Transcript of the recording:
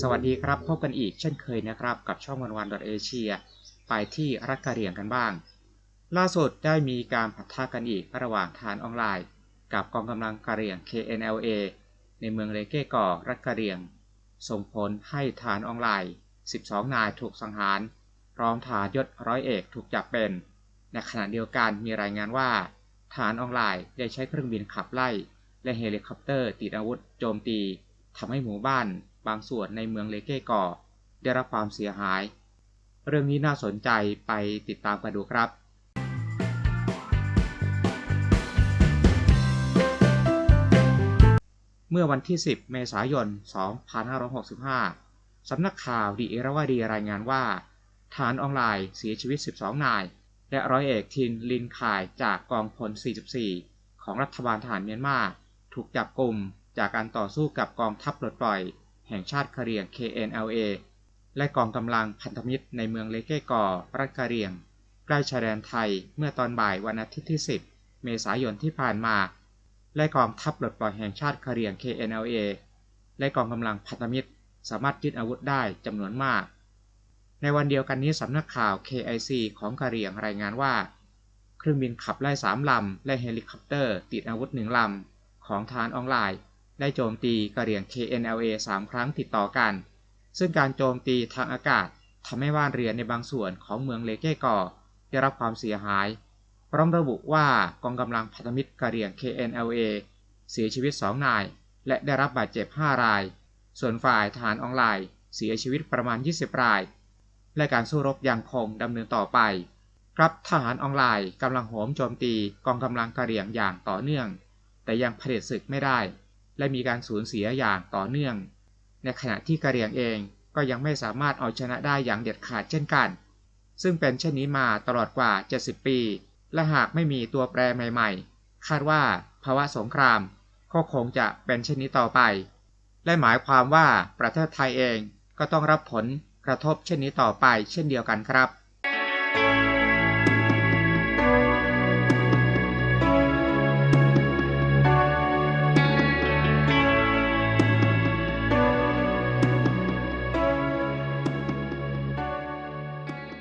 สวัสดีครับพบกันอีกเช่นเคยนะครับกับช่องวันวันดอทเอเชียไปที่รัฐกะเหรี่ยงกันบ้าง ล่าสุดได้มีการผัดทะกันอีกระหว่างฐานออนไลน์ กับกองกำลังกะเหรี่ยง KNLA ในเมืองเลเก้ก่อรัฐกะเหรี่ยง ส่งผลให้ฐานออนไลน์ 12 นายถูกสังหารพร้อมฐานยศร้อยเอกถูกจับเป็น ในขณะเดียวกันมีรายงานว่า ฐานออนไลน์ได้ใช้เครื่องบินขับไล่ และเฮลิคอปเตอร์ติดอาวุธโจมตี ทำให้หมู่บ้านบางส่วนในเมืองเลเก้ก่อ ได้รับความเสียหาย เรื่องนี้น่าสนใจไปติดตามกันดูครับเมื่อวันที่ 10 เมษายน 2565 สำนักข่าวดีเอราวดีรายงานว่าฐานออนไลน์เสียชีวิต 12 นาย และร้อยเอกทินลินคายจากกองพล 44 ของรัฐบาลทหารเมียนมา ถูกจับกลุ่ม จากการต่อสู้กับกองทัพปลดปล่อย แห่งชาติกะเหรี่ยง KNLA และกองกำลังพันธมิตรในเมืองเลเก้กอรัฐกะเหรี่ยง ใกล้ชายแดนไทยเมื่อตอนบ่ายวันอาทิตย์ที่ 10 เมษายนที่ผ่านมา และกองทัพปลดปล่อยแห่งชาติกะเหรี่ยง KNLA และกองกำลังพันธมิตร สามารถยึดอาวุธได้จำนวนมาก ในวันเดียวกันนี้สำนักข่าว KIC ของกะเหรี่ยงรายงานว่า เครื่องบินขับไล่สามลำและเฮลิคอปเตอร์ติดอาวุธหนึ่งลำของฐานออนไลน์ ได้โจมตีกะเหรี่ยง KNLA 3 ครั้งติดต่อกัน ซึ่งการโจมตีทางอากาศทำให้บ้านเรือนในบางส่วนของเมืองเลเก้กอได้รับความเสียหาย พร้อมระบุว่ากองกำลังพันธมิตรกะเหรี่ยง KNLA เสียชีวิต 2 นาย และได้รับบาดเจ็บ 5 ราย ส่วนฝ่ายทหารออนไลน์เสียชีวิตประมาณ 20 ราย และการสู้รบยังคงดำเนินต่อไป ครับทหารออนไลน์กำลังโหมโจมตีกองกำลังกะเหรี่ยงอย่างต่อเนื่อง แต่ยังเผด็จศึกไม่ได้ และมีการสูญเสียอย่างต่อเนื่อง ในขณะที่กะเหรี่ยงเองก็ยังไม่สามารถเอาชนะได้อย่างเด็ดขาดเช่นกัน ซึ่งเป็นเช่นนี้มาตลอดกว่า 70 ปี และหากไม่มีตัวแปรใหม่ ๆ คาดว่าภาวะสงครามก็คงจะเป็นเช่นนี้ต่อไป และหมายความว่าประเทศไทยเองก็ต้องรับผลกระทบเช่นนี้ต่อไปเช่นเดียวกันครับ